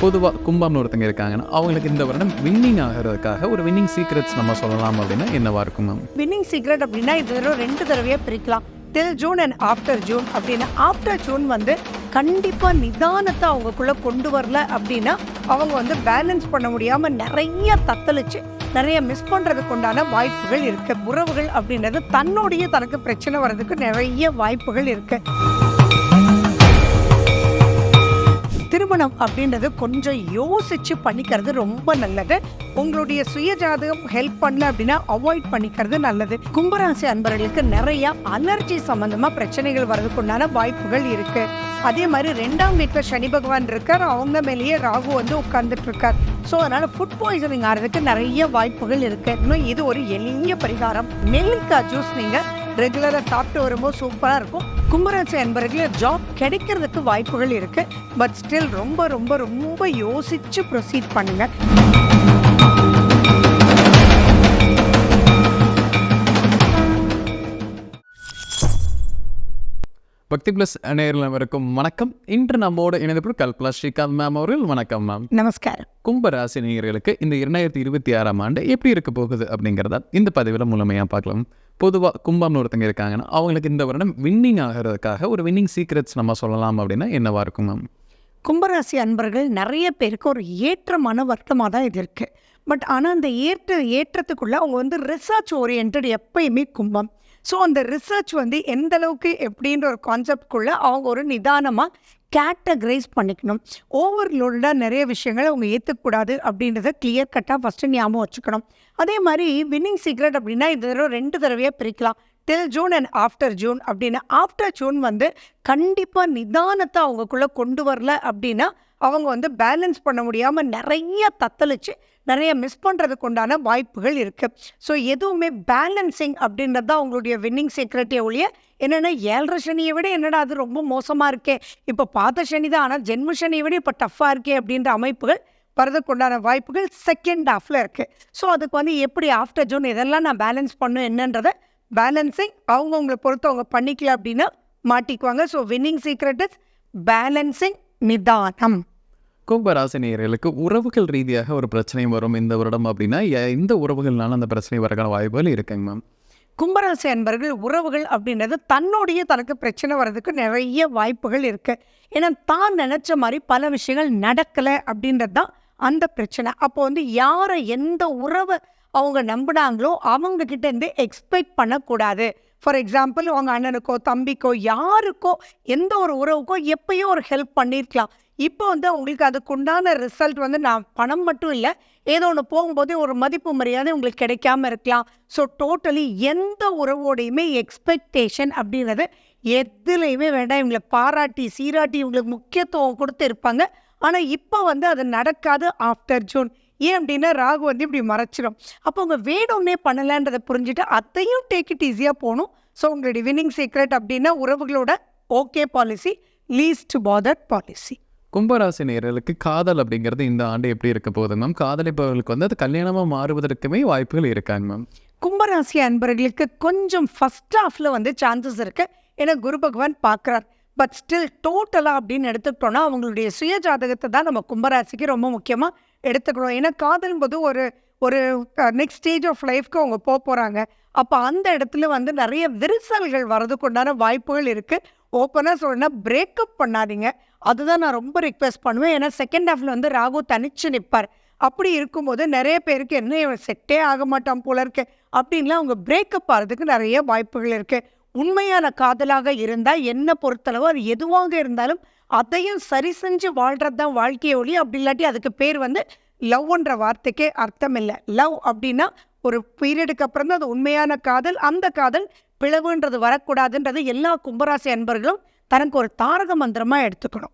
பொதுவாக கும்பம்னு ஒருத்தங்க இருக்காங்கன்னா அவங்களுக்கு இந்த வருடம் வின்னிங் ஆகிறதுக்காக ஒரு வின்னிங் சீக்ரெட்ஸ் நம்ம சொல்லலாம் அப்படின்னா என்னவா இருக்கும் மேம் வின்னிங் சீக்ரெட் அப்படின்னா இது வெறும் ரெண்டு தடவையாக பிரிக்கலாம். Till June and after June அப்படின்னா ஆஃப்டர் ஜூன் வந்து கண்டிப்பாக நிதானத்தை அவங்கக்குள்ளே கொண்டு வரல அப்படின்னா அவங்க வந்து பேலன்ஸ் பண்ண முடியாமல் நிறைய தத்தளிச்சு நிறைய மிஸ் பண்ணுறதுக்கு உண்டான வாய்ப்புகள் இருக்குது உறவுகள் அப்படின்றது தன்னுடைய தனக்கு பிரச்சனை வர்றதுக்கு நிறைய வாய்ப்புகள் இருக்குது திருமணம் அப்படின்றது கொஞ்சம் யோசிச்சு பண்ணிக்கிறது ரொம்ப நல்லது. உங்களுடைய சுய ஜாதகம் ஹெல்ப் பண்ணல அப்படின்னா அவாய்ட் பண்ணிக்கிறது நல்லது. கும்பராசி அன்பர்களுக்கு நிறைய அலர்ஜி சம்பந்தமா பிரச்சனைகள் வர்றதுக்கு உண்டான வாய்ப்புகள் இருக்கு. அதே மாதிரி ரெண்டாம் வீட்டில் சனி பகவான் இருக்கார். அவங்க மேலேயே ராகு வந்து உட்கார்ந்துட்டு இருக்கார் ஸோ அதனால ஃபுட் பாய்சனிங் ஆகிறதுக்கு நிறைய வாய்ப்புகள் இருக்கு. இன்னும் இது ஒரு எளிய பரிகாரம். நெல்லிக்காய் ஜூஸ் நீங்கள் ரெகுலராக சாப்பிட்டு வரும்போது சூப்பராக இருக்கும். கும்பராசி என்பவர்கள் ஜாப் கிடைக்கிறதுக்கு வாய்ப்புகள் இருக்குது பட் ஸ்டில் ரொம்ப ரொம்ப ரொம்ப யோசித்து ப்ரொசீட் பண்ணுங்கள் பக்தி பிளஸ் நேரில் இருக்கும் வணக்கம். இன்று நம்மோட இணைந்தபோது கல்பலா ஸ்ரீகாந்த் மேம் அவர்கள். வணக்கம் மேம் நமஸ்காரம். கும்பராசி நேயர்களுக்கு இந்த இரண்டாயிரத்தி இருபத்தி ஆறாம் ஆண்டு எப்படி இருக்க போகுது அப்படிங்கிறத இந்த பதிவில் முழுமையாக பார்க்கலாம். பொதுவாக கும்பம்னு ஒருத்தங்க இருக்காங்கன்னா அவங்களுக்கு இந்த வருடம் வின்னிங் ஆகிறதுக்காக ஒரு வின்னிங் சீக்ரெட்ஸ் நம்ம சொல்லலாம் அப்படின்னா என்னவா இருக்கும் மேம் கும்பராசி அன்பர்கள் நிறைய பேருக்கு ஒரு ஏற்றமான வருத்தமாக தான் இது இருக்குது பட் ஆனால் அந்த ஏற்ற ஏற்றத்துக்குள்ளே அவங்க வந்து ரிசர்ச் ஓரியன்ட் எப்பயுமே கும்பம். ஸோ அந்த ரிசர்ச் வந்து எந்த அளவுக்கு எப்படின்ற ஒரு கான்செப்ட்குள்ள அவங்க ஒரு நிதானமாக கேட்டகரைஸ் பண்ணிக்கணும். ஓவர்லோடாக நிறைய விஷயங்களை அவங்க ஏற்றக்கூடாது அப்படின்றத கிளியர் கட்டாக ஃபஸ்ட்டு ஞாபகம் வச்சுக்கணும். அதே மாதிரி வின்னிங் சீக்ரெட் அப்படின்னா இது தடவை ரெண்டு தடவையாக பிரிக்கலாம். Till June and after June அப்படின்னு ஆஃப்டர் ஜூன் வந்து கண்டிப்பாக நிதானத்தை அவங்கக்குள்ளே கொண்டு வரல அப்படின்னா அவங்க வந்து பேலன்ஸ் பண்ண முடியாமல் நிறைய தத்தளிச்சு நிறைய மிஸ் பண்ணுறதுக்கு உண்டான வாய்ப்புகள் இருக்குது ஸோ எதுவுமே பேலன்சிங் அப்படின்றது தான் அவங்களுடைய வின்னிங் சீக்ரெட்டே ஒழிய என்னென்னா ஏழரை சனியை விட என்னடா அது ரொம்ப மோசமாக இருக்கே? இப்போ பார்த்த சனி தான் ஆனால் ஜென்ம சனியை விட இப்போ டஃப்பாக இருக்கே அப்படின்ற அமைப்புகள் வரதுக்கு உண்டான வாய்ப்புகள் செகண்ட் ஹாஃபில் இருக்குது ஸோ அதுக்கு வந்து எப்படி ஆஃப்டர் ஜூன் இதெல்லாம் நான் பேலன்ஸ் பண்ணும் என்னன்றதை பேலன்சிங் அவங்கவுங்களை பொறுத்து அவங்க பண்ணிக்கல அப்படின்னா மாட்டிக்குவாங்க. So winning secret is balancing நிதானம். கும்ப ராசி நேயர்களுக்கு உறவுகள் ரீதியாக ஒரு பிரச்சனை வரும் இந்த வருடம் அப்படின்னா எ- இந்த உறவுகள்னால அந்த பிரச்சனை வரக்கான வாய்ப்புகள் இருக்குங்க மேம். கும்பராசி அன்பர்கள் உறவுகள் அப்படின்றது தன்னுடைய தனக்கு பிரச்சனை வர்றதுக்கு நிறைய வாய்ப்புகள் இருக்கு. ஏன்னா தான் நினைச்ச மாதிரி பல விஷயங்கள் நடக்கலை அப்படின்றது தான் அந்த பிரச்சனை. அப்போ வந்து யாரை எந்த உறவை அவங்க நம்பினாங்களோ அவங்க எக்ஸ்பெக்ட் பண்ணக்கூடாது. ஃபார் எக்ஸாம்பிள் அவங்க அண்ணனுக்கோ தம்பிக்கோ யாருக்கோ எந்த ஒரு உறவுக்கோ எப்பயோ ஒரு ஹெல்ப் பண்ணியிருக்கலாம் இப்போ வந்து அவங்களுக்கு அதுக்குண்டான ரிசல்ட் வந்து நான் பணம் மட்டும் இல்லை ஏதோ ஒன்று போகும்போதே ஒரு மதிப்பு மரியாதை உங்களுக்கு கிடைக்காம இருக்கலாம். ஸோ டோட்டலி எந்த உறவோடையுமே எக்ஸ்பெக்டேஷன் அப்படின்றது எதுலையுமே வேண்டாம். இவங்களை பாராட்டி சீராட்டி இவங்களுக்கு முக்கியத்துவம் கொடுத்து இருப்பாங்க. ஆனால் இப்போ வந்து அது நடக்காது ஆஃப்டர் ஜூன் ஏன் அப்படின்னா ராகு வந்து இப்படி மறைச்சிடும் அப்போ அவங்க வேணும்னே பண்ணலன்றதை புரிஞ்சுட்டு அதையும் டேக் இட் ஈஸியாக போகணும். ஸோ உங்களுடைய வின்னிங் சீக்ரெட் அப்படின்னா உறவுகளோட okay policy least bother policy கும்பராசி நேயர்களுக்கு காதல் அப்படிங்கிறது இந்த ஆண்டு எப்படி இருக்க போகுது மேம் காதலிப்பவர்களுக்கு வந்து அது கல்யாணமாக மாறுவதற்குமே வாய்ப்புகள் இருக்காங்க மேம் கும்பராசி அன்பர்களுக்கு கொஞ்சம் ஃபர்ஸ்ட் ஹாஃபில் வந்து சான்சஸ் இருக்கு. ஏன்னா குரு பகவான் பார்க்குறார். பட் ஸ்டில் டோட்டலாக அப்படின்னு எடுத்துக்கிட்டோம்னா அவங்களுடைய சுய ஜாதகத்தை தான் நம்ம கும்பராசிக்கு ரொம்ப முக்கியமாக எடுத்துக்கணும். ஏன்னா காதல் போது ஒரு ஒரு நெக்ஸ்ட் ஸ்டேஜ் ஆஃப் லைஃப்க்கு அவங்க போக போகிறாங்க அப்போ அந்த இடத்துல வந்து நிறைய விரிசல்கள் வரதுக்குண்டான வாய்ப்புகள் இருக்குது ஓப்பனாக சொல்லணும்னா பிரேக்கப் பண்ணாதீங்க. அதுதான் நான் ரொம்ப ரிக்வெஸ்ட் பண்ணுவேன். ஏன்னா செகண்ட் ஹாஃபில் வந்து ராகு தனிச்சு நிற்பார் அப்படி இருக்கும்போது நிறைய பேருக்கு என்ன செட்டே ஆக மாட்டான் போல இருக்கு. அப்படின்லாம் அவங்க பிரேக்கப் ஆகிறதுக்கு நிறைய வாய்ப்புகள் இருக்குது உண்மையான காதலாக இருந்தால் என்ன பொறுத்தளவு அது எதுவாக இருந்தாலும் அதையும் சரி செஞ்சு வாழ்கிறது தான் வாழ்க்கையை ஒளி அப்படி இல்லாட்டி அதுக்கு பேர் வந்து லவ்ன்ற வார்த்தைக்கே அர்த்தம் இல்லை லவ் அப்படின்னா ஒரு பீரியடுக்கு அப்புறம் தான் அது உண்மையான காதல் அந்த காதல் பிளவுன்றது வரக்கூடாதுன்றது எல்லா கும்பராசி அன்பர்களும் தனக்கு ஒரு தாரக மந்திரமாக எடுத்துக்கணும்.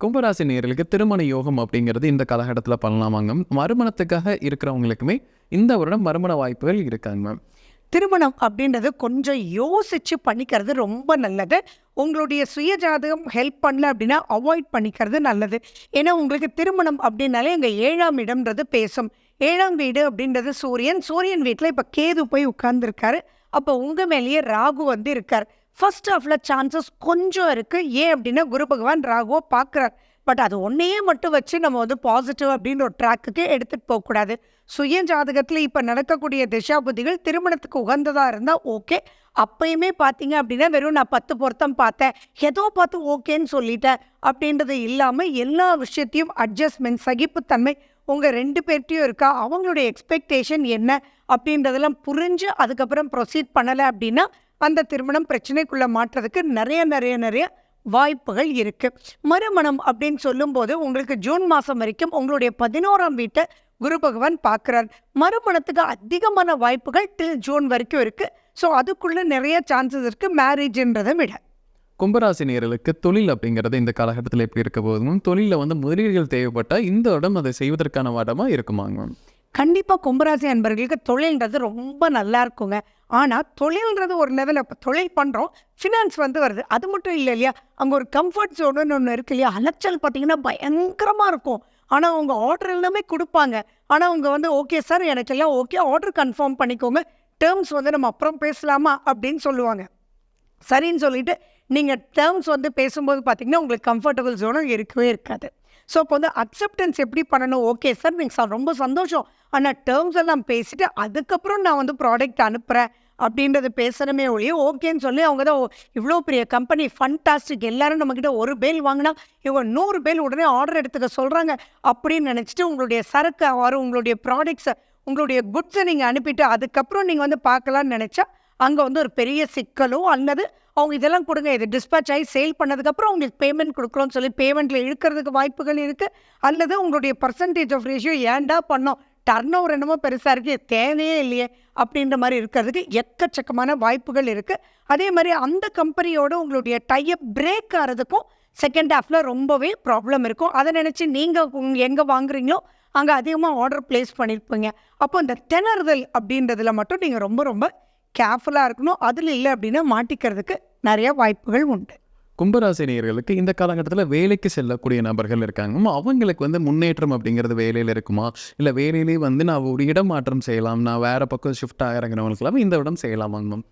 கும்பராசி நேர்களுக்கு திருமண யோகம் அப்படிங்கிறது இந்த காலகட்டத்தில் பண்ணலாமாங்க. மறுமணத்துக்காக இருக்கிறவங்களுக்குமே இந்த வருடம் மறுமண வாய்ப்புகள் இருக்காங்க. மேம் திருமணம் அப்படின்றது கொஞ்சம் யோசிச்சு பண்ணிக்கிறது ரொம்ப நல்லது. உங்களுடைய சுய ஜாதகம் ஹெல்ப் பண்ணல அப்படின்னா அவாய்ட் பண்ணிக்கிறது நல்லது. ஏன்னா உங்களுக்கு திருமணம் அப்படின்னாலே எங்கள் ஏழாம் இடம்ன்றது பேசும். ஏழாம் வீடு அப்படின்றது சூரியன். சூரியன் வீட்டில் இப்போ கேது போய் உட்கார்ந்துருக்காரு. அப்போ உங்கள் மேலேயே ராகு வந்து இருக்கார். ஃபர்ஸ்ட் ஆஃப்ல சான்சஸ் கொஞ்சம் இருக்குது ஏன் அப்படின்னா குரு பகவான் ராகுவை பார்க்குறார். பட் அது ஒன்றையே மட்டும் வச்சு நம்ம வந்து பாசிட்டிவ் அப்படின்ற ஒரு ட்ராக்குக்கு எடுத்துகிட்டு போகக்கூடாது. சுய ஜாதகத்தில் இப்போ நடக்கக்கூடிய திசாபுதிகள் திருமணத்துக்கு உகந்ததாக இருந்தால் ஓகே அப்பயுமே பார்த்தீங்க அப்படின்னா வெறும் நான் பத்து பொருத்தம் பார்த்தேன். ஏதோ பார்த்து ஓகேன்னு சொல்லிட்டேன். அப்படின்றது இல்லாமல் எல்லா விஷயத்தையும் அட்ஜஸ்ட்மெண்ட் சகிப்புத்தன்மை உங்கள் ரெண்டு பேர்கிட்டையும் இருக்கா? அவங்களுடைய எக்ஸ்பெக்டேஷன் என்ன? அப்படின்றதெல்லாம் புரிஞ்சு அதுக்கப்புறம் ப்ரொசீட் பண்ணலை அப்படின்னா அந்த திருமணம் பிரச்சனைக்குள்ளே மாற்றுறதுக்கு நிறைய நிறைய நிறைய வாய்ப்புகள் இருக்குது மறுமணம் அப்படின்னு சொல்லும்போது உங்களுக்கு ஜூன் மாதம் வரைக்கும் உங்களுடைய பதினோராம் வீட்டை குரு பகவான் பார்க்குறார். மறுமணத்துக்கு அதிகமான வாய்ப்புகள் டில் ஜூன் வரைக்கும் இருக்குது ஸோ அதுக்குள்ளே நிறைய சான்சஸ் இருக்குது மேரேஜ்ன்றதை விட. கும்பராசினியர்களுக்கு தொழில் அப்படிங்கிறது இந்த காலகட்டத்தில் எப்படி இருக்க போதும் தொழிலில் வந்து முதலீடுகள் தேவைப்பட்டால் இந்த இடம் அதை செய்வதற்கான வாடமாக இருக்குமாங்க மேம்? கண்டிப்பாக கும்பராசி அன்பர்களுக்கு தொழில்ன்றது ரொம்ப நல்லா இருக்குங்க. ஆனால் தொழில்ன்றது ஒரு லெவலில் இப்போ தொழில் பண்ணுறோம் ஃபினான்ஸ் வந்து வருது. அது மட்டும் இல்லை இல்லையா? அங்கே ஒரு கம்ஃபர்ட் ஜோனுன்னு ஒன்று இருக்கு இல்லையா? அலைச்சல் பார்த்தீங்கன்னா பயங்கரமாக இருக்கும். ஆனால் அவங்க ஆர்டர் எல்லாமே கொடுப்பாங்க. ஆனால் அவங்க வந்து ஓகே சார் எனக்கு எல்லாம் ஓகே. ஆர்டர் கன்ஃபார்ம் பண்ணிக்கோங்க. டேர்ம்ஸ் வந்து நம்ம அப்புறம் பேசலாமா? அப்படின்னு சொல்லுவாங்க. சரின்னு சொல்லிட்டு நீங்கள் டேர்ம்ஸ் வந்து பேசும்போது பார்த்தீங்கன்னா உங்களுக்கு கம்ஃபர்டபுள் ஜோனும் இருக்கவே இருக்காது. ஸோ இப்போ வந்து அக்செப்டன்ஸ் எப்படி பண்ணணும்? ஓகே சார் நீங்கள் சார் ரொம்ப சந்தோஷம். ஆனால் டேர்ம்ஸ் எல்லாம் பேசிட்டு அதுக்கப்புறம் நான் வந்து ப்ராடக்ட் அனுப்புகிறேன் அப்படின்றது பேசணுமே ஒழிய ஓகேன்னு சொல்லி அவங்க தான் இவ்வளோ பெரிய கம்பெனி ஃபன்டாஸ்டிக் எல்லாரும் நம்மக்கிட்ட ஒரு பேல் வாங்கினா இவங்க நூறு பேல் உடனே ஆர்டர் எடுத்துக்க சொல்கிறாங்க அப்படின்னு நினச்சிட்டு உங்களுடைய சரக்கு வரும் உங்களுடைய ப்ராடக்ட்ஸை உங்களுடைய குட்ஸை நீங்கள் அனுப்பிட்டு அதுக்கப்புறம் நீங்கள் வந்து பார்க்கலான்னு நினச்சா அங்கே வந்து ஒரு பெரிய சிக்கலோ அல்லது அவங்க இதெல்லாம் கொடுங்க. இது டிஸ்பேச் ஆகி சேல் பண்ணதுக்கப்புறம் உங்களுக்கு பேமெண்ட் கொடுக்குறோன்னு சொல்லி பேமெண்ட்டில் இழுக்கிறதுக்கு வாய்ப்புகள் இருக்குது அல்லது உங்களுடைய பர்சன்டேஜ் ஆஃப் ரேஷியோ ஏன்டா பண்ணோம்? டர்ன் ஓவர் என்னமோ பெருசாக இருக்குது தேவையே இல்லையே அப்படின்ற மாதிரி இருக்கிறதுக்கு எக்கச்சக்கமான வாய்ப்புகள் இருக்குது அதே மாதிரி அந்த கம்பெனியோட உங்களுடைய டைப் பிரேக் ஆகிறதுக்கும் செகண்ட் ஹாஃபில் ரொம்பவே ப்ராப்ளம் இருக்கும். அதை நினச்சி நீங்கள் எங்கே வாங்குறீங்களோ அங்கே அதிகமாக ஆர்டர் ப்ளேஸ் பண்ணியிருப்பீங்க அப்போ இந்த திணறுதல் அப்படின்றதுல மட்டும் நீங்கள் ரொம்ப ரொம்ப கேர்ஃபுல்லாக இருக்கணும். அதில் இல்லை அப்படின்னா மாட்டிக்கிறதுக்கு நிறைய வாய்ப்புகள் உண்டு. கும்பராசினியர்களுக்கு இந்த காலகட்டத்தில் வேலைக்கு செல்லக்கூடிய நபர்கள் இருக்காங்க. அவங்களுக்கு வந்து முன்னேற்றம் அப்படிங்கிறது வேலையில் இருக்குமா? இல்லை வேலையிலேயே வந்து நான் ஒரு இடமாற்றம் செய்யலாம். நான் வேறு பக்கம் ஷிஃப்ட் ஆகிறங்கிறவங்களுக்கெல்லாம் இந்த இடம் செய்யலாமாங்க மேம்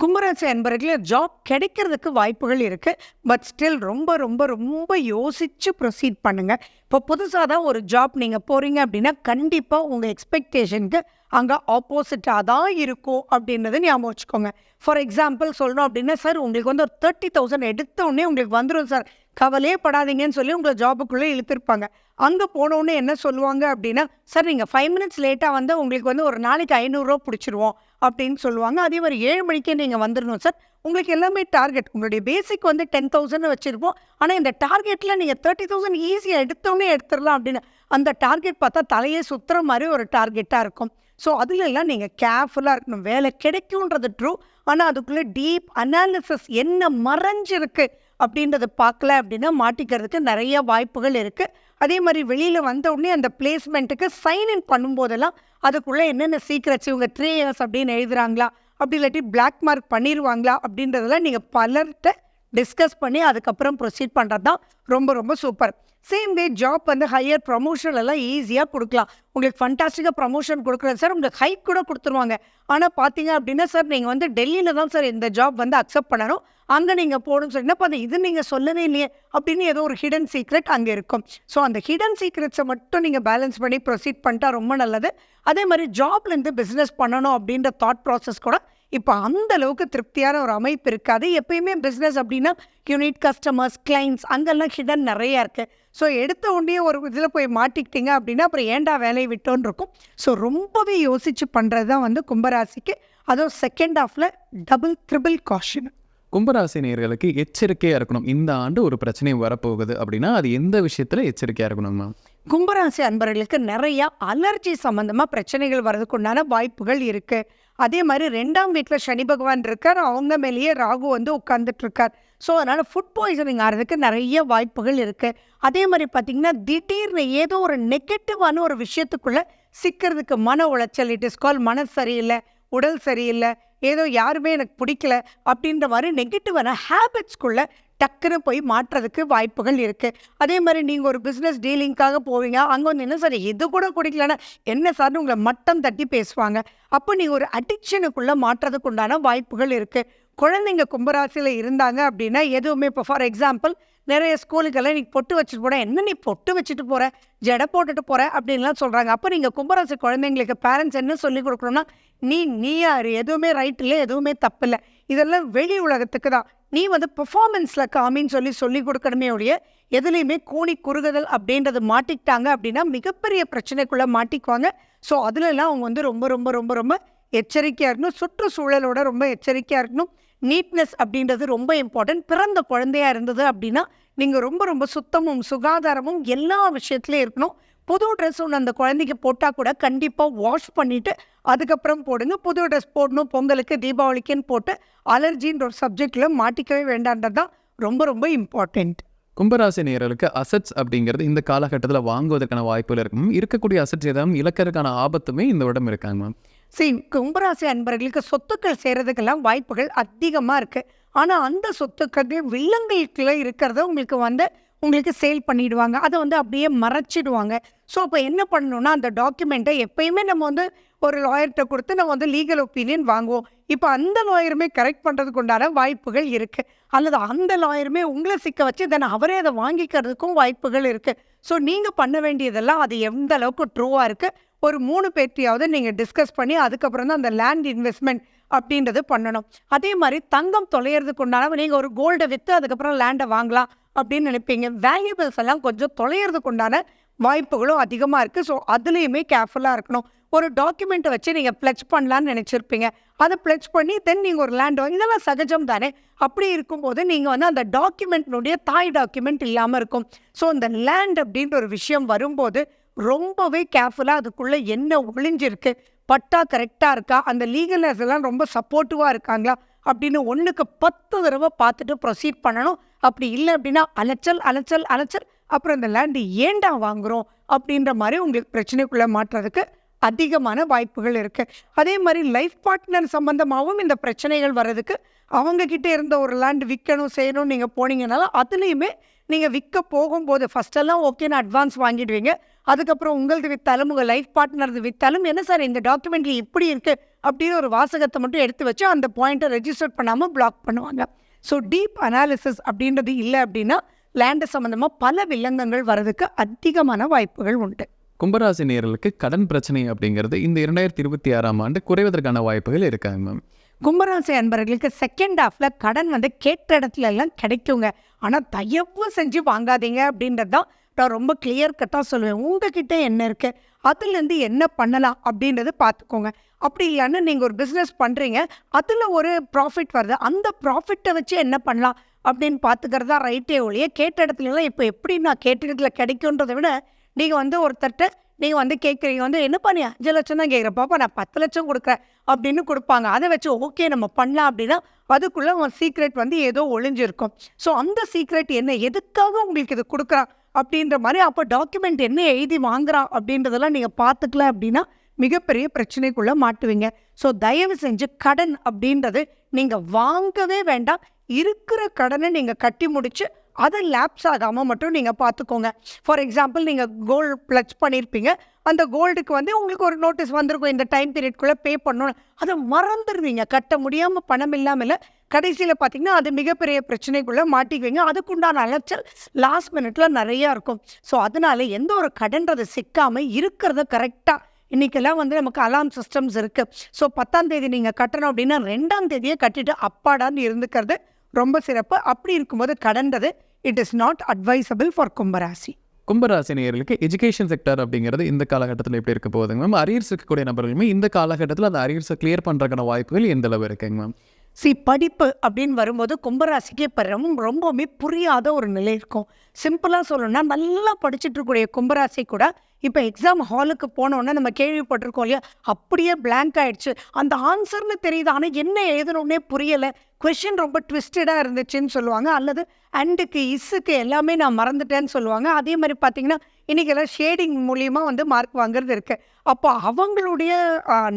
கும்பராசி அன்பர்களில் ஜாப் கிடைக்கிறதுக்கு வாய்ப்புகள் இருக்குது பட் ஸ்டில் ரொம்ப ரொம்ப ரொம்ப யோசித்து ப்ரொசீட் பண்ணுங்கள் இப்போ புதுசாக தான் ஒரு ஜாப் நீங்கள் போகிறீங்க அப்படின்னா கண்டிப்பாக உங்கள் எக்ஸ்பெக்டேஷனுக்கு அங்கே ஆப்போசிட்டாக தான் இருக்கும் அப்படின்றத ஞாபகம் வச்சுக்கோங்க. ஃபார் எக்ஸாம்பிள் சொல்லணும் அப்படின்னா சார் உங்களுக்கு வந்து ஒரு தேர்ட்டி தௌசண்ட் எடுத்தோடனே உங்களுக்கு வந்துடும் சார். கவலையே படாதீங்கன்னு சொல்லி உங்களை ஜாபுக்குள்ளே இழுத்துருப்பாங்க. அங்கே போனோடனே என்ன சொல்லுவாங்க அப்படின்னா சார் நீங்கள் ஃபைவ் மினிட்ஸ் லேட்டாக வந்து உங்களுக்கு வந்து ஒரு நாளைக்கு ஐநூறுரூவா பிடிச்சிருவோம். அப்படின்னு சொல்லுவாங்க. அதே மாதிரி ஏழு மணிக்கே நீங்கள் வந்துடணும் சார். உங்களுக்கு எல்லாமே டார்கெட் உங்களுடைய பேசிக் வந்து டென் தௌசண்ட் வச்சுருப்போம். ஆனால் இந்த டார்கெட்டில் நீங்கள் தேர்ட்டி தௌசண்ட் ஈஸியாக எடுத்தோன்னே எடுத்துடலாம் அப்படின்னு. அந்த டார்கெட் பார்த்தா தலையே சுற்றுற மாதிரி ஒரு டார்கெட்டாக இருக்கும். ஸோ அதுலெல்லாம் நீங்கள் கேர்ஃபுல்லாக இருக்கணும். வேலை கிடைக்கும்ன்றது ட்ரூ ஆனால் அதுக்குள்ளே டீப் அனாலிசிஸ் என்ன மறைஞ்சிருக்கு? அப்படின்றத பார்க்கல அப்படின்னா மாட்டிக்கிறதுக்கு நிறைய வாய்ப்புகள் இருக்குது அதே மாதிரி வெளியில் வந்த உடனே அந்த பிளேஸ்மெண்ட்டுக்கு சைன் இன் பண்ணும்போதெல்லாம் அதுக்குள்ளே என்னென்ன சீக்கிரட்ஸ் இவங்க த்ரீ இயர்ஸ் அப்படின்னு எழுதுகிறாங்களா அப்படி இல்லாட்டி பிளாக் மார்க் பண்ணிடுவாங்களா அப்படின்றதெல்லாம் நீங்கள் பலர்கிட்ட டிஸ்கஸ் பண்ணி அதுக்கப்புறம் ப்ரொசீட் பண்ணுறது தான் ரொம்ப ரொம்ப சூப்பர் சேம் வே ஜாப் வந்து ஹையர் ப்ரமோஷன் எல்லாம் ஈஸியாக கொடுக்கலாம். உங்களுக்கு ஃபண்டாஸ்டிக்காக ப்ரமோஷன் கொடுக்குறது சார் உங்களுக்கு ஹைக் கூட கொடுத்துருவாங்க. ஆனால் பார்த்தீங்க அப்படின்னா சார் நீங்கள் வந்து டெல்லியில் தான் சார் இந்த ஜாப் வந்து அக்செப்ட் பண்ணணும். அங்கே நீங்கள் போகணும்னு சொல்லி என்னப்பா இது நீங்கள் சொல்லவே இல்லையே? அப்படின்னு ஏதோ ஒரு ஹிடன் சீக்ரெட் அங்கே இருக்கும். ஸோ அந்த ஹிடன் சீக்ரெட்ஸை மட்டும் நீங்கள் பேலன்ஸ் பண்ணி ப்ரொசீட் பண்ணிட்டா ரொம்ப நல்லது. அதே மாதிரி ஜாப்லேருந்து பிஸ்னஸ் பண்ணணும் அப்படின்ற தாட் ப்ராசஸ் கூட இப்போ அந்த அளவுக்கு திருப்தியான ஒரு அமைப்பு இருக்காது எப்பயுமே பிஸ்னஸ் அப்படின்னா யூனிட் கஸ்டமர்ஸ் கிளைண்ட்ஸ் அங்கெல்லாம் ஹிடன் நிறையா இருக்குது ஸோ எடுத்த உடனே ஒரு இதில் போய் மாட்டிக்கிட்டீங்க அப்படின்னா அப்புறம் ஏன்டா வேலையை விட்டோன்னு இருக்கும். ஸோ ரொம்பவே யோசித்து பண்ணுறது தான் வந்து கும்பராசிக்கு. அதுவும் செகண்ட் ஆஃபில் டபுள் ட்ரிபிள் காஷன் கும்பராசி நேர்களுக்கு எச்சரிக்கையாக இருக்கணும். இந்த ஆண்டு ஒரு பிரச்சனை வரப்போகுது அப்படின்னா அது எந்த விஷயத்தில் எச்சரிக்கையாக இருக்கணும் மேம் கும்பராசி அன்பர்களுக்கு நிறையா அலர்ஜி சம்மந்தமாக பிரச்சனைகள் வர்றதுக்கு உண்டான வாய்ப்புகள் இருக்குது அதே மாதிரி ரெண்டாம் வீட்டில் சனி பகவான் இருக்கார். அவங்க மேலேயே ராகு வந்து உட்காந்துட்ருக்கார் ஸோ அதனால் ஃபுட் பாய்சனிங் ஆகிறதுக்கு நிறைய வாய்ப்புகள் இருக்குது அதே மாதிரி பார்த்திங்கன்னா திடீர்னு ஏதோ ஒரு நெகட்டிவான ஒரு விஷயத்துக்குள்ளே சிக்கிறதுக்கு மன உளைச்சல் இட் இஸ் கால் மன சரியில்லை உடல் சரியில்லை ஏதோ யாருமே எனக்கு பிடிக்கல அப்படின்ற மாதிரி நெகட்டிவான ஹேபிட்ஸ்குள்ளே டக்குன்னு போய் மாற்றுறதுக்கு வாய்ப்புகள் இருக்குது அதே மாதிரி நீங்கள் ஒரு பிஸ்னஸ் டீலிங்க்காக போவீங்க. அங்கே வந்து என்ன சார் இது கூட குடிக்கலன்னா என்ன சார்னு உங்களை மட்டம் தட்டி பேசுவாங்க. அப்போ நீங்கள் ஒரு அடிக்ஷனுக்குள்ளே மாற்றுறதுக்கு உண்டான வாய்ப்புகள் இருக்குது குழந்தைங்க கும்பராசியில் இருந்தாங்க அப்படின்னா எதுவுமே இப்போ ஃபார் எக்ஸாம்பிள் நிறைய ஸ்கூலுக்கெல்லாம் நீ பொட்டு வச்சுட்டு போற. என்ன நீ பொட்டு வச்சுட்டு போற? ஜடை போட்டுட்டு போகிற அப்படின்லாம் சொல்கிறாங்க அப்போ நீங்கள் கும்பராசி குழந்தைங்களுக்கு பேரண்ட்ஸ் என்ன சொல்லி கொடுக்கணும்னா நீ நீ யார்? எதுவுமே ரைட் இல்லை எதுவுமே தப்பு இல்லை. இதெல்லாம் வெளி உலகத்துக்கு தான். நீ வந்து பெர்ஃபார்மன்ஸில் காமின்னு சொல்லி சொல்லி கொடுக்கணுமே ஒழிய எதுலேயுமே கூனி குறுகுதல் அப்படின்றது மாட்டிக்கிட்டாங்க அப்படின்னா மிகப்பெரிய பிரச்சனைக்குள்ளே மாட்டிக்குவாங்க. ஸோ அதுலலாம் அவங்க வந்து ரொம்ப ரொம்ப ரொம்ப ரொம்ப எச்சரிக்கையாக இருக்கணும். சுற்றுச்சூழலோட ரொம்ப எச்சரிக்கையாக இருக்கணும். நீட்னஸ் அப்படின்றது ரொம்ப இம்பார்ட்டன்ட் பிறந்த குழந்தையா இருந்தது அப்படின்னா நீங்கள் ரொம்ப ரொம்ப சுத்தமும் சுகாதாரமும் எல்லா விஷயத்துலையும் இருக்கணும். புது ட்ரெஸ் ஒன்று அந்த குழந்தைக்கு போட்டால் கூட கண்டிப்பாக வாஷ் பண்ணிவிட்டு அதுக்கப்புறம் போடுங்க. புது ட்ரெஸ் போடணும். பொங்கலுக்கு தீபாவளிக்குன்னு போட்டு அலர்ஜின்ற ஒரு சப்ஜெக்டில் மாட்டிக்கவே வேண்டான்றது தான் ரொம்ப ரொம்ப இம்பார்ட்டண்ட் கும்பராசி நேயர்களுக்கு அசட்ஸ் அப்படிங்கிறது இந்த காலகட்டத்தில் வாங்குவதற்கான வாய்ப்புகள் இருக்கும் இருக்கக்கூடிய அசட்ஸ் ஏதாவது இழக்கிறதுக்கான ஆபத்துமே இந்த வருடம் இருக்காங்க மேம் சரி கும்பராசி அன்பர்களுக்கு சொத்துக்கள் செய்கிறதுக்கெல்லாம் வாய்ப்புகள் அதிகமாக இருக்குது ஆனால் அந்த சொத்துக்கள் வில்லங்களுக்குள்ள இருக்கிறத உங்களுக்கு வந்து உங்களுக்கு சேல் பண்ணிடுவாங்க. அதை வந்து அப்படியே மறைச்சிடுவாங்க. ஸோ அப்போ என்ன பண்ணணும்னா அந்த டாக்குமெண்ட்டை எப்பயுமே நம்ம வந்து ஒரு லாயர்கிட்ட கொடுத்து நம்ம வந்து லீகல் ஒப்பீனியன் வாங்குவோம். இப்போ அந்த லாயருமே கரெக்ட் பண்ணுறதுக்கு உண்டான வாய்ப்புகள் இருக்குது அல்லது அந்த லாயருமே உங்களை சிக்க வச்சு தென் அவரே அதை வாங்கிக்கிறதுக்கும் வாய்ப்புகள் இருக்குது ஸோ நீங்கள் பண்ண வேண்டியதெல்லாம் அது எந்த அளவுக்கு ட்ரூவாக இருக்குது ஒரு மூணு பேர்த்தையாவது நீங்கள் டிஸ்கஸ் பண்ணி அதுக்கப்புறம் தான் அந்த லேண்ட் இன்வெஸ்ட்மெண்ட் அப்படின்றது பண்ணணும். அதே மாதிரி தங்கம் தொலையிறதுக்கு உண்டான நீங்கள் ஒரு கோல்டை விற்று அதுக்கப்புறம் லேண்டை வாங்கலாம் அப்படின்னு நினைப்பீங்க. வேல்யூபிள்ஸ் எல்லாம் கொஞ்சம் தொலையிறதுக்கு உண்டான வாய்ப்புகளும் அதிகமாக இருக்குது ஸோ அதுலேயுமே கேர்ஃபுல்லாக இருக்கணும். ஒரு டாக்குமெண்ட்டை வச்சு நீங்கள் ப்ளெச் பண்ணலான்னு நினச்சிருப்பீங்க. அதை ப்ளெச் பண்ணி தென் நீங்கள் ஒரு லேண்ட் வாங்கி இதெல்லாம் சகஜம் தானே? அப்படி இருக்கும்போது நீங்கள் வந்து அந்த டாக்குமெண்ட்னுடைய தாய் டாக்குமெண்ட் இல்லாமல் இருக்கும். ஸோ இந்த லேண்ட் அப்படின்ற ஒரு விஷயம் வரும்போது ரொம்பவே கேர்ஃபுல்லாக அதுக்குள்ளே என்ன ஒளிஞ்சிருக்கு பட்டா கரெக்டாக இருக்கா? அந்த லீகலர்ஸ் எல்லாம் ரொம்ப சப்போர்ட்டிவாக இருக்காங்களா? அப்படின்னு ஒன்றுக்கு பத்து தடவை பார்த்துட்டு ப்ரொசீட் பண்ணணும். அப்படி இல்லை அப்படின்னா அலைச்சல் அலைச்சல் அலைச்சல். அப்புறம் இந்த லேண்டு ஏன்டா வாங்குறோம்? அப்படின்ற மாதிரி உங்களுக்கு பிரச்சனைக்குள்ளே மாற்றுறதுக்கு அதிகமான வாய்ப்புகள் இருக்குது அதே மாதிரி லைஃப் பார்ட்னர் சம்மந்தமாகவும் இந்த பிரச்சனைகள் வர்றதுக்கு அவங்க இருந்த ஒரு லேண்ட் விற்கணும் செய்யணும்னு நீங்கள் போனீங்கனாலும் அதுலேயுமே நீங்கள் விற்க போகும்போது ஃபஸ்ட்டெல்லாம் ஓகேன்னு அட்வான்ஸ் வாங்கிடுவீங்க. அதுக்கப்புறம் உங்களது விற்றாலும் உங்கள் லைஃப் பார்ட்னர்து விற்றாலும் என்ன சார் இந்த டாக்குமெண்ட்ல இப்படி இருக்குது அப்படின்னு ஒரு வாசகத்தை மட்டும் எடுத்து வச்சு அந்த பாயிண்ட்டை ரெஜிஸ்டர் பண்ணாமல் பிளாக் பண்ணுவாங்க. ஸோ டீப் அனாலிசிஸ் அப்படின்றது இல்லை அப்படின்னா லேண்டு சம்மந்தமாக பல வில்லங்கங்கள் வரதுக்கு அதிகமான வாய்ப்புகள் உண்டு. கும்பராசி நேர்களுக்கு கடன் பிரச்சனை அப்படிங்கிறது இந்த இரண்டாயிரத்தி இருபத்தி ஆறாம் ஆண்டு குறைவதற்கான வாய்ப்புகள் இருக்காங்க மேம் கும்பராசி அன்பர்களுக்கு செகண்ட் ஹாஃபில் கடன் வந்து கேட்ட இடத்துல எல்லாம் கிடைக்குங்க. ஆனால் தயவு செஞ்சு வாங்காதீங்க அப்படின்றது தான் நான் ரொம்ப கிளியர் கட்டாக சொல்லுவேன். உங்ககிட்ட என்ன இருக்குது அதுலேருந்து என்ன பண்ணலாம் அப்படின்றத பார்த்துக்கோங்க. அப்படி இல்லைன்னு நீங்கள் ஒரு பிஸ்னஸ் பண்ணுறீங்க அதில் ஒரு ப்ராஃபிட் வருது. அந்த ப்ராஃபிட்டை வச்சு என்ன பண்ணலாம் அப்படின்னு பார்த்துக்கிறது தான் ரைட்டே ஒழிய கேட்ட இடத்துலலாம் இப்போ எப்படி நான் கேட்ட இடத்துல கிடைக்குன்றதை விட நீங்கள் வந்து ஒருத்தர்கிட்ட நீங்கள் வந்து கேட்குறீங்க வந்து என்ன பண்ணி அஞ்சு லட்சம் தான் கேட்குறேன் பாப்பா நான் பத்து லட்சம் கொடுக்குறேன் அப்படின்னு கொடுப்பாங்க. அதை வச்சு ஓகே நம்ம பண்ணலாம் அப்படின்னா அதுக்குள்ளே உன் சீக்ரெட் வந்து ஏதோ ஒளிஞ்சிருக்கும். ஸோ அந்த சீக்ரெட் என்ன? எதுக்காக உங்களுக்கு இது கொடுக்குறான்? அப்படின்ற மாதிரி அப்போ டாக்குமெண்ட் என்ன எழுதி வாங்குறான் அப்படின்றதெல்லாம் நீங்கள் பார்த்துக்கல அப்படின்னா மிகப்பெரிய பிரச்சனைக்குள்ளே மாட்டுவீங்க. ஸோ தயவு செஞ்சு கடன் அப்படின்றது நீங்கள் வாங்கவே வேண்டாம். இருக்கிற கடனை நீங்கள் கட்டி முடித்து அதை லேப்ஸ் ஆகாமல் மட்டும் நீங்கள் பார்த்துக்கோங்க. ஃபார் எக்ஸாம்பிள் நீங்கள் கோல்டு ப்ளச் பண்ணியிருப்பீங்க அந்த கோல்டுக்கு வந்து உங்களுக்கு ஒரு நோட்டீஸ் வந்திருக்கும். இந்த டைம் பீரியட்குள்ளே பே பண்ணணும். அதை மறந்துடுவீங்க. கட்ட முடியாமல் பணம் இல்லாமல் இல்லை. கடைசியில் பார்த்தீங்கன்னா அது மிகப்பெரிய பிரச்சனைக்குள்ளே மாட்டிக்குவீங்க. அதுக்குண்டான அலைச்சல் லாஸ்ட் மினிட்ல நிறையா இருக்கும். ஸோ அதனால எந்த ஒரு கடன்றதை சிக்காமல் இருக்கிறத கரெக்டாக இன்றைக்கெல்லாம் வந்து நமக்கு அலாம் சிஸ்டம்ஸ் இருக்குது ஸோ பத்தாம் தேதி நீங்கள் கட்டணும் அப்படின்னா ரெண்டாம் தேதியே கட்டிட்டு அப்பாடான்னு இருந்துக்கிறது ரொம்ப சிறப்பு. அப்படி இருக்கும்போது கடன்றது it is not advisable for கும்பராசி கும்பராசி நேயர்களுக்கு எஜுகேஷன் செக்டர் அப்படிங்கிறது இந்த காலகட்டத்தில் எப்படி இருக்க போகுதுங்க மேம் அரியர்ஸ் இருக்கக்கூடிய நபர்களுமே இந்த காலகட்டத்தில் அந்த அரியர்ஸை கிளியர் பண்ணுறதுக்கான வாய்ப்புகள் எந்த அளவு இருக்குங்க மேம் சி படிப்பு அப்படின்னு வரும்போது கும்பராசிக்கு ரொம்ப ரொம்பவுமே புரியாத ஒரு நிலை இருக்கும். சிம்பிளாக சொல்லணும்னா நல்லா படிச்சுட்டு இருக்கக்கூடிய கும்பராசி கூட இப்போ எக்ஸாம் ஹாலுக்கு போனோன்னே நம்ம கேள்விப்பட்டிருக்கோம் இல்லையா? அப்படியே blank ஆயிடுச்சு. அந்த ஆன்சர்னு தெரியுது ஆனால் என்ன எழுதணும்னே புரியலை. கொஷின் ரொம்ப ட்விஸ்டடாக இருந்துச்சுன்னு சொல்லுவாங்க. அல்லது அண்டுக்கு இஸ்ஸுக்கு எல்லாமே நான் மறந்துட்டேன்னு சொல்லுவாங்க. அதே மாதிரி பார்த்தீங்கன்னா இன்றைக்கெல்லாம் ஷேடிங் மூலியமாக வந்து மார்க் வாங்குறது இருக்குது அப்போ அவங்களுடைய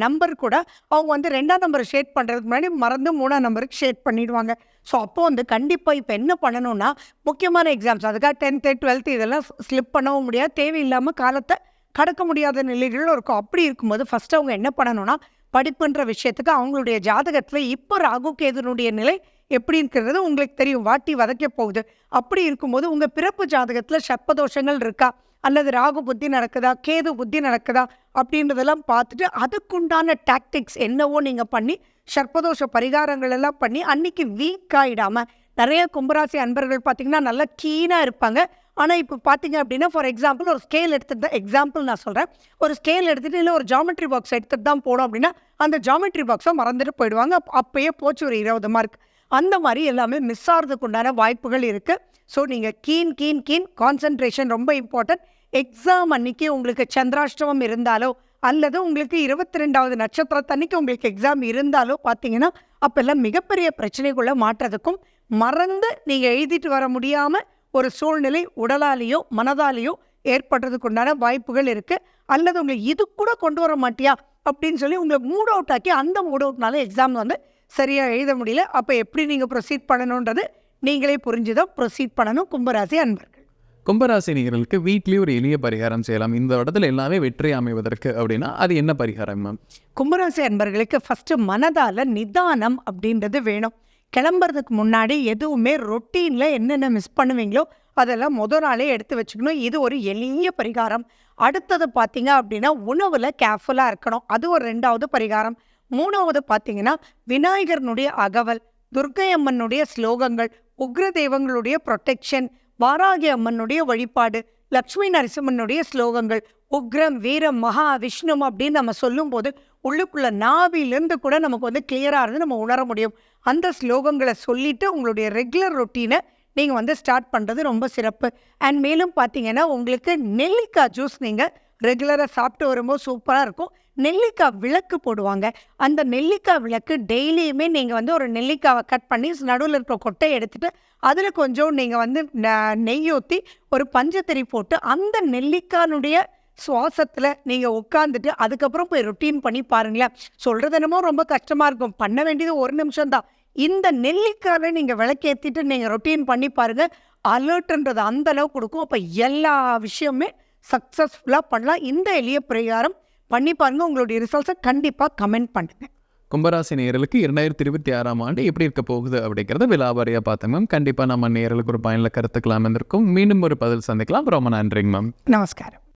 நம்பர் கூட அவங்க வந்து ரெண்டாம் நம்பர் ஷேட் பண்ணுறதுக்கு முன்னாடி மறந்து மூணாம் நம்பருக்கு ஷேட் பண்ணிடுவாங்க. ஸோ அப்போது வந்து கண்டிப்பாக இப்போ என்ன பண்ணணும்னா முக்கியமான எக்ஸாம்ஸ் அதுக்காக டென்த்து டுவெல்த்து இதெல்லாம் ஸ்லிப் பண்ணவும் முடியாது. தேவையில்லாமல் காலத்தை கடக்க முடியாத நிலைகளும் இருக்கும். அப்படி இருக்கும்போது ஃபஸ்ட்டு அவங்க என்ன பண்ணணும்னா படிப்புன்ற விஷயத்துக்கு அவங்களுடைய ஜாதகத்தில் இப்போ ராகு கேதுனுடைய நிலை எப்படி இருக்கிறது உங்களுக்கு தெரியும். வாட்டி வதக்க போகுது. அப்படி இருக்கும்போது உங்கள் பிறப்பு ஜாதகத்தில் சர்ப்பதோஷங்கள் இருக்கா? அல்லது ராகு புத்தி நடக்குதா? கேது புத்தி நடக்குதா? அப்படின்றதெல்லாம் பார்த்துட்டு அதுக்குண்டான டாக்டிக்ஸ் என்னவோ நீங்கள் பண்ணி சர்ப்பதோஷ பரிகாரங்கள் எல்லாம் பண்ணி அன்னைக்கு வீக் ஆகிடாமல் நிறைய கும்பராசி அன்பர்கள் பார்த்தீங்கன்னா நல்லா கீனாக இருப்பாங்க. ஆனால் இப்போ பார்த்தீங்க அப்படின்னா ஃபார் எக்ஸாம்பிள் ஒரு ஸ்கேல் எடுத்துட்டு எக்ஸாம்பிள் நான் சொல்கிறேன் ஒரு ஸ்கேல் எடுத்துகிட்டு இல்லை ஒரு ஜாமெட்ரி பாக்ஸ் எடுத்துகிட்டு தான் போனோம் அப்படின்னா அந்த ஜாமெட்ரி பாக்ஸை மறந்துட்டு போயிடுவாங்க. அப்போயே போச்சு ஒரு இருபது மார்க் அந்த மாதிரி எல்லாமே மிஸ் ஆகிறதுக்கு உண்டான வாய்ப்புகள் இருக்குது ஸோ நீங்கள் கீன் கீன் கீன் கான்சன்ட்ரேஷன் ரொம்ப இம்பார்ட்டன்ட் எக்ஸாம் அன்னைக்கு உங்களுக்கு சந்திராஷ்டமம் இருந்தாலோ அல்லது உங்களுக்கு இருபத்தி ரெண்டாவது நட்சத்திரத்தன்னைக்கு உங்களுக்கு எக்ஸாம் இருந்தாலோ பார்த்தீங்கன்னா அப்போல்லாம் மிகப்பெரிய பிரச்சனைக்குள்ளே மாட்டுறதுக்கும் மறந்து நீங்கள் எழுதிட்டு வர முடியாமல் ஒரு சூழ்நிலை உடலாலேயோ மனதாலேயோ ஏற்படுறதுக்கு உண்டான வாய்ப்புகள் இருக்குது அல்லது உங்களை இது கூட கொண்டு வர மாட்டியா? அப்படின்னு சொல்லி உங்களை மூட் அவுட் ஆக்கி அந்த மூட் அவுட்னால எக்ஸாம் வந்து சரியாக எழுத முடியல. அப்போ எப்படி நீங்கள் ப்ரொசீட் பண்ணணுன்றது நீங்களே புரிஞ்சுதான் ப்ரொசீட் பண்ணணும். கும்பராசி அன்பர்கள். கும்பராசி நேயர்களுக்கு வீட்லேயே ஒரு எளிய பரிகாரம் செய்யலாம். இந்த இடத்துல எல்லாமே வெற்றி அமைவதற்கு அப்படின்னா அது என்ன பரிகாரம் மேம் கும்பராசி அன்பர்களுக்கு ஃபஸ்ட்டு மனதால் நிதானம் அப்படின்றது வேணும். கிளம்புறதுக்கு முன்னாடி எதுவுமே ரொட்டீனில் என்னென்ன மிஸ் பண்ணுவீங்களோ அதெல்லாம் முத நாளே எடுத்து வச்சுக்கணும். இது ஒரு எளிய பரிகாரம். அடுத்தது பார்த்தீங்க அப்படின்னா உணவில் கேர்ஃபுல்லாக இருக்கணும். அது ஒரு ரெண்டாவது பரிகாரம். மூணாவது பார்த்தீங்கன்னா விநாயகர்னுடைய அகவல் துர்க்கை அம்மனுடைய ஸ்லோகங்கள் உக்ர தெய்வங்களுடைய ப்ரொட்டெக்ஷன் வாராகி அம்மனுடைய வழிபாடு லக்ஷ்மி நரசிம்மனுடைய ஸ்லோகங்கள் உக்ரம் வீரம் மகா விஷ்ணு அப்படின்னு நம்ம சொல்லும்போது உள்ளுக்குள்ள நாவிலிருந்து கூட நமக்கு வந்து கிளியராக இருந்து நம்ம உணர முடியும். அந்த ஸ்லோகங்களை சொல்லிவிட்டு உங்களுடைய ரெகுலர் ரொட்டீனை நீங்கள் வந்து ஸ்டார்ட் பண்ணுறது ரொம்ப சிறப்பு. அண்ட் மேலும் பார்த்தீங்கன்னா உங்களுக்கு நெல்லிக்காய் ஜூஸ் நீங்கள் ரெகுலராக சாப்பிட்டு வரும்போது சூப்பராக இருக்கும். நெல்லிக்காய் விளக்கு போடுவாங்க. அந்த நெல்லிக்காய் விளக்கு டெய்லியுமே நீங்கள் வந்து ஒரு நெல்லிக்காவை கட் பண்ணி நடுவில் இருக்கிற கொட்டையை எடுத்துகிட்டு அதில் கொஞ்சம் நீங்கள் வந்து ந- நெய் ஊற்றி ஒரு பஞ்சத்தறி போட்டு அந்த நெல்லிக்காயினுடைய சுவாசத்தில் நீங்கள் உட்காந்துட்டு அதுக்கப்புறம் போய் ரொட்டீன் பண்ணி பாருங்களேன். சொல்கிறது என்னமோ ரொம்ப கஷ்டமாக இருக்கும். பண்ண வேண்டியது ஒரு நிமிஷம் தான் இந்த நெல்லிக்காவை நீங்கள் விளக்கேற்றிட்டு நீங்கள் ரொட்டீன் பண்ணி பாருங்கள் அலர்ட்ன்றது அந்த கொடுக்கும். அப்போ எல்லா விஷயமுமே சக்ஸஸ்ஃபுல்லாக பண்ணலாம். இந்த எளிய பிரகாரம் பண்ணி பாருங்க. உங்களுடைய ரிசல்ட்ஸை கண்டிப்பாக கமெண்ட் பண்ணுங்கள் கும்பராசி நேயர்களுக்கு இரண்டாயிரத்தி இருபத்தி ஆறாம் ஆண்டு எப்படி இருக்க போகுது அப்படிங்கிறத விலாவாரியாக பார்த்தேன் மேம் கண்டிப்பாக நம்ம நேயர்களுக்கு ஒரு பயனில் கருத்துக்கலாம் இருந்திருக்கும் மீண்டும் ஒரு பதில் சந்திக்கலாம். ரொம்ப நன்றிங்க மேம் நமஸ்காரம்.